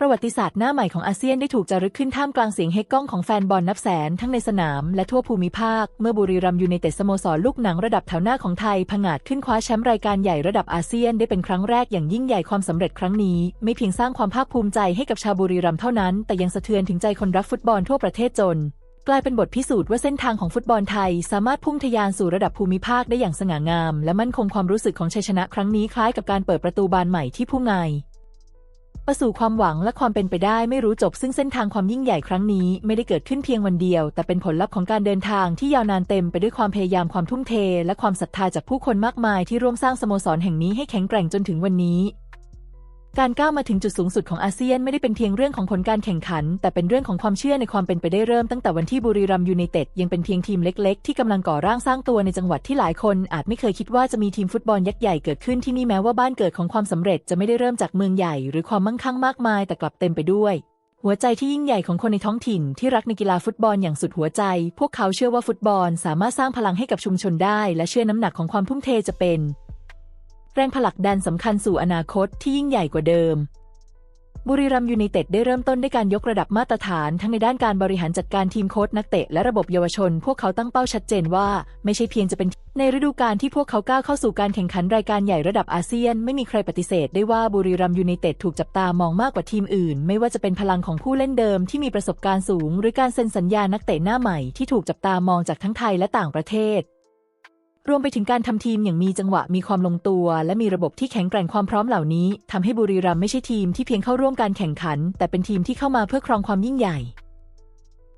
ประวัติศาสตร์หน้าใหม่ของอาเซียนได้ถูกจารึกขึ้นท่ามกลางเสียงเฮกก้องของแฟนบอลนับแสน ทั้งในสนามและทั่วภูมิภาค เมื่อบุรีรัมย์ยูไนเต็ดสโมสรลูกหนังระดับแถวหน้าของไทยผงาดขึ้นคว้าแชมป์รายการใหญ่ระดับอาเซียนได้เป็นครั้งแรกอย่างยิ่งใหญ่ความสำเร็จครั้งนี้ ไม่เพียงสร้างความภาคภูมิใจให้กับชาวบุรีรัมย์เท่านั้น แต่ยังสะเทือนถึงใจคนรักฟุตบอลทั่วประเทศจนกลายเป็นบทพิสูจน์ว่าเส้นทางของฟุตบอลไทย สามารถพุ่งทะยานสู่ระดับภูมิภาคได้อย่างสง่างาม และมั่นคงความรู้สึกของชัยชนะครั้งนี้คล้ายกับการเปิดประตูบานใหม่ที่พุ่งไง ประสู่ความหวังและความเป็นไปได้ไม่รู้จบ ซึ่งเส้นทางความยิ่งใหญ่ครั้งนี้ไม่ได้เกิดขึ้นเพียงวันเดียว แต่เป็นผลลัพธ์ของการเดินทางที่ยาวนานเต็มไปด้วยความพยายามความทุ่มเท และความศรัทธาจากผู้คนมากมายที่ร่วมสร้างสโมสรแห่งนี้ให้แข็งแกร่งจนถึงวันนี้ การก้าวมาถึงจุดสูงสุดของอาเซียนไม่ได้เป็นเพียงเรื่องของผลการแข่งขัน แต่เป็นเรื่องของความเชื่อในความเป็นไปได้เริ่มตั้งแต่วันที่บุรีรัมยูไนเต็ดยังเป็นเพียงทีมเล็กๆ ที่กำลังก่อร่างสร้างตัวในจังหวัดที่หลายคน อาจไม่เคยคิดว่าจะมีทีมฟุตบอลยักษ์ใหญ่เกิดขึ้นที่นี่แม้ว่าบ้านเกิดของความสำเร็จจะไม่ได้เริ่มจากเมืองใหญ่ หรือความมั่งคั่งมากมายแต่กลับเต็มไปด้วย หัวใจที่ยิ่งใหญ่ของคนในท้องถิ่น ที่รักในกีฬาฟุตบอลอย่างสุดหัวใจ พวกเขาเชื่อว่าฟุตบอล สามารถสร้างพลังให้กับชุมชนได้ และเชื่อน้ำหนักของความทุ่มเทจะเป็น แรงผลักดันสำคัญสู่อนาคตที่ยิ่งใหญ่กว่าเดิม บุรีรัมยูไนเต็ดได้เริ่มต้นด้วยการยกระดับมาตรฐาน ทั้งในด้านการบริหารจัดการทีมโค้ชนักเตะและระบบเยาวชน พวกเขาตั้งเป้าชัดเจนว่า ไม่ใช่เพียงจะเป็นในฤดูกาลที่พวกเขาก้าวเข้าสู่การแข่งขันรายการใหญ่ระดับอาเซียน ไม่มีใครปฏิเสธได้ว่าบุรีรัมย์ยูไนเต็ดถูกจับตามองมากกว่าทีมอื่น ไม่ว่าจะเป็นพลังของผู้เล่นเดิมที่มีประสบการณ์สูง หรือการเซ็นสัญญานักเตะหน้าใหม่ที่ถูกจับตามองจากทั้งไทยและต่างประเทศ รวมไปถึงการทำทีมอย่างมีจังหวะมีความลงตัว และมีระบบที่แข็งแกร่งความพร้อมเหล่านี้ทำให้บุรีรัมย์ไม่ใช่ทีมที่เพียงเข้าร่วมการแข่งขัน แต่เป็นทีมที่เข้ามาเพื่อครองความยิ่งใหญ่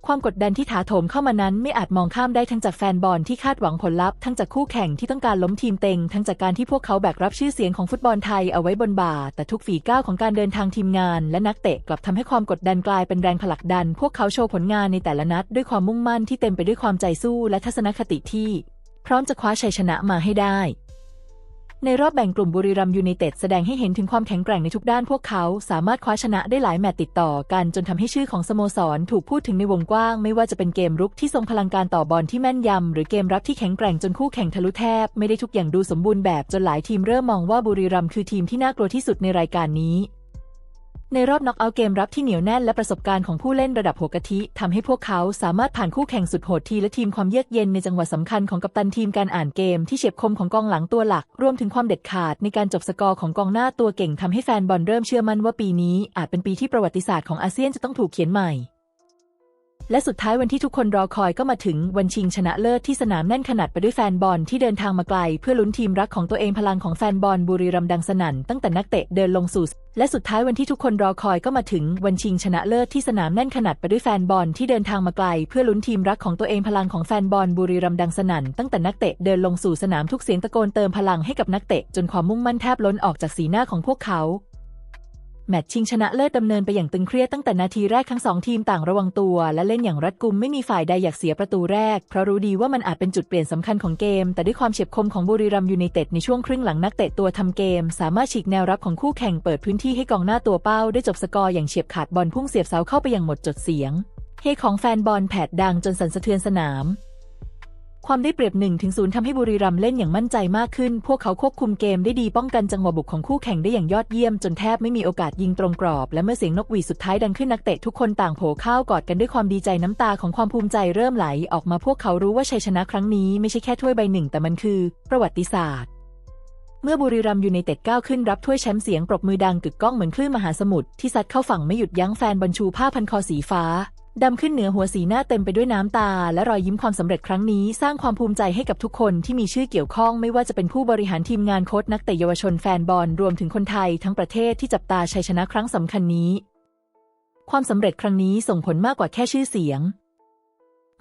ความกดดันที่ถาโถมเข้ามานั้นไม่อาจมองข้ามได้ทั้งจากแฟนบอลที่คาดหวังผลลัพธ์ทั้งจากคู่แข่งที่ต้องการล้มทีมเต็ง ทั้งจากการที่พวกเขาแบกรับชื่อเสียงของฟุตบอลไทยเอาไว้บนบ่า แต่ทุกฝีก้าวของการเดินทางทีมงาน และนักเตะกลับทำให้ความกดดันกลายเป็นแรงผลักดัน พวกเขาโชว์ผลงานในแต่ละนัดด้วยความมุ่งมั่นที่เต็มไปด้วยความใจสู้และทัศนคติที่ พร้อมจะคว้าชัยชนะมาให้ได้ ในรอบแบ่งกลุ่มบุรีรัมยูไนเต็ดแสดงให้เห็นถึงความแข็งแกร่งในทุกด้านพวกเขา สามารถคว้าชนะได้หลายแมตช์ติดต่อกันจนทำให้ชื่อของสโมสร ถูกพูดถึงในวงกว้าง ไม่ว่าจะเป็นเกมรุกที่ทรงพลังการต่อบอลที่แม่นยำหรือเกมรับที่แข็งแกร่งจนคู่แข่งทะลุแทบ ไม่ได้ทุกอย่างดูสมบูรณ์แบบจนหลายทีมเริ่มมองว่าบุรีรัมคือทีมที่น่ากลัวที่สุดในรายการนี้ ในรอบน็อกเอาท์เกมรับที่เหนียวแน่นและประสบการณ์ของผู้เล่นระดับหัวกะทิทำให้พวกเขาสามารถผ่านคู่แข่งสุดโหดทีและทีมความเยือกเย็นในจังหวะสำคัญของกัปตันทีมการอ่านเกมที่เฉียบคมของกองหลังตัวหลัก รวมถึงความเด็ดขาดในการจบสกอร์ของกองหน้าตัวเก่งทำให้แฟนบอลเริ่มเชื่อมั่นว่าปีนี้อาจเป็นปีที่ประวัติศาสตร์ของอาเซียนจะต้องถูกเขียนใหม่ และสุดท้ายวันที่ทุกคนรอคอยก็มาถึงวันชิงชนะเลิศที่สนามแน่นขนาดไปด้วยแฟนบอลที่เดินทางมาไกล เพื่อลุ้นทีมรักของตัวเองพลังของแฟนบอลบุรีรัมย์ดังสนั่นตั้งแต่นักเตะเดินลงสู่และสุดท้ายวันที่ทุกคนรอคอยก็มาถึงวันชิงชนะเลิศที่สนามแน่นขนาดไปด้วยแฟนบอลที่เดินทางมาไกล เพื่อลุ้นทีมรักของตัวเองพลังของแฟนบอลบุรีรัมย์ดังสนั่นตั้งแต่นักเตะเดินลงสู่สนามทุกเสียงตะโกนเติมพลังให้กับนักเตะจนความมุ่งมั่นแทบล้นออกจากสีหน้าของพวกเขา แมตช์ชิงชนะเลิศดำเนินไปอย่างตึงเครียดตั้งแต่นาทีแรกทั้งสองทีมต่างระวังตัว และเล่นอย่างรัดกุมไม่มีฝ่ายใดอยากเสียประตูแรก เพราะรู้ดีว่ามันอาจเป็นจุดเปลี่ยนสำคัญของเกม แต่ด้วยความเฉียบคมของบุรีรัมยูไนเต็ดในช่วงครึ่งหลังนักเตะตัวทำเกม สามารถฉีกแนวรับของคู่แข่งเปิดพื้นที่ให้กองหน้าตัวเป้า ได้จบสกอร์อย่างเฉียบขาดบอลพุ่งเสียบเสาเข้าไปอย่างหมดจดเสียงเฮของแฟนบอลแผดดังจนสั่นสะเทือนสนาม ความได้เปรียบ1ถึง0ทำให้บุรีรัมย์เล่นอย่างมั่นใจมากขึ้น พวกเขาควบคุมเกมได้ดีป้องกันจังหวะบุกของคู่แข่งได้อย่างยอดเยี่ยม จนแทบไม่มีโอกาสยิงตรงกรอบ และเมื่อเสียงนกหวีดสุดท้ายดังขึ้นนักเตะทุกคนต่างโผเข้ากอดกันด้วยความดีใจน้ำตาของความภูมิใจเริ่มไหลออกมาพวกเขารู้ว่าชัยชนะครั้งนี้ไม่ใช่แค่ถ้วยใบหนึ่งแต่มันคือ ประวัติศาสตร์เมื่อบุรีรัมย์ยูไนเต็ดก้าวขึ้นรับถ้วยแชมป์เสียงปรบมือดังกึกก้องเหมือนคลื่นมหาสมุทรที่ซัดเข้าฝั่งไม่หยุดยั้งแฟนบอลชูผ้าพันคอสีฟ้า ดำขึ้นเหนือหัวสีหน้าเต็มไปด้วยน้ำตา และรอยยิ้มความสำเร็จครั้งนี้ สร้างความภูมิใจให้กับทุกคนที่มีชื่อเกี่ยวข้องไม่ว่าจะเป็นผู้บริหารทีมงานโค้ชนักเตะเยาวชนแฟนบอลรวมถึงคนไทยทั้งประเทศที่จับตาชัยชนะครั้งสำคัญนี้ ความสำเร็จครั้งนี้ส่งผลมากกว่าแค่ชื่อเสียง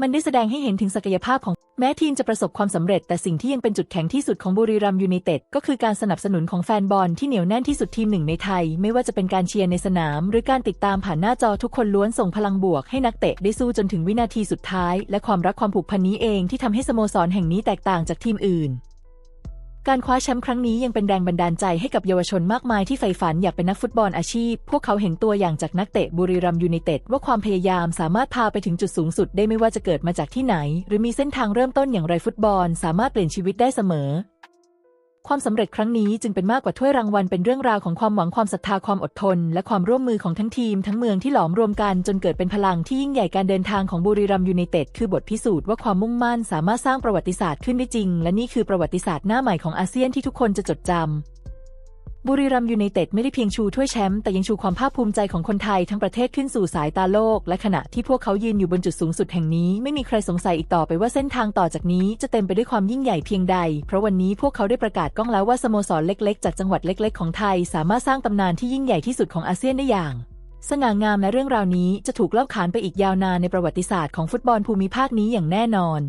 มันได้แสดงให้เห็นถึงศักยภาพของ แม้ทีมจะประสบความสำเร็จ แต่สิ่งที่ยังเป็นจุดแข็งที่สุดของบุรีรัมยูไนเต็ดก็คือการสนับสนุนของแฟนบอลที่เหนียวแน่นที่สุดทีมหนึ่งในไทย ไม่ว่าจะเป็นการเชียร์ในสนาม หรือการติดตามผ่านหน้าจอทุกคนล้วนส่งพลังบวกให้นักเตะได้สู้จนถึงวินาทีสุดท้าย และความรักความผูกพันนี้เองที่ทำให้สโมสรแห่งนี้แตกต่างจากทีมอื่น การคว้าแชมป์ครั้งนี้ยังเป็นแรงบันดาลใจให้กับเยาวชนมากมายที่ใฝ่ฝันอยากเป็นนักฟุตบอลอาชีพ พวกเขาเห็นตัวอย่างจากนักเตะบุรีรัมยูไนเต็ดว่าความพยายามสามารถพาไปถึงจุดสูงสุดได้ไม่ว่าจะเกิดมาจากที่ไหน หรือมีเส้นทางเริ่มต้นอย่างไรฟุตบอล สามารถเปลี่ยนชีวิตได้เสมอ ความสำเร็จครั้งนี้จึงเป็นมากกว่าถ้วยรางวัลเป็นเรื่องราวของความหวังความศรัทธาความอดทน และความร่วมมือของทั้งทีมทั้งเมืองที่หลอมรวมกันจนเกิดเป็นพลังที่ยิ่งใหญ่การเดินทางของบุรีรัมยูไนเต็ดคือบทพิสูจน์ว่าความมุ่งมั่นสามารถสร้างประวัติศาสตร์ขึ้นได้จริง และนี่คือประวัติศาสตร์หน้าใหม่ของอาเซียนที่ทุกคนจะจดจำ บุรีรัมย์ยูไนเต็ดไม่ได้เพียงชูถ้วยแชมป์แต่ยังชูความภาคภูมิใจของคนไทยทั้งประเทศขึ้นสู่สายตาโลก และขณะที่พวกเขายืนอยู่บนจุดสูงสุดแห่งนี้ ไม่มีใครสงสัยอีกต่อไปว่าเส้นทางต่อจากนี้จะเต็มไปด้วยความยิ่งใหญ่เพียงใด เพราะวันนี้พวกเขาได้ประกาศก้องแล้วว่าสโมสรเล็กๆ จากจังหวัดเล็กๆ ของไทย สามารถสร้างตำนานที่ยิ่งใหญ่ที่สุดของอาเซียนได้อย่างสง่างามและเรื่องราวนี้จะถูกเล่าขานไปอีกยาวนานในประวัติศาสตร์ของฟุตบอลภูมิภาคนี้อย่างแน่นอน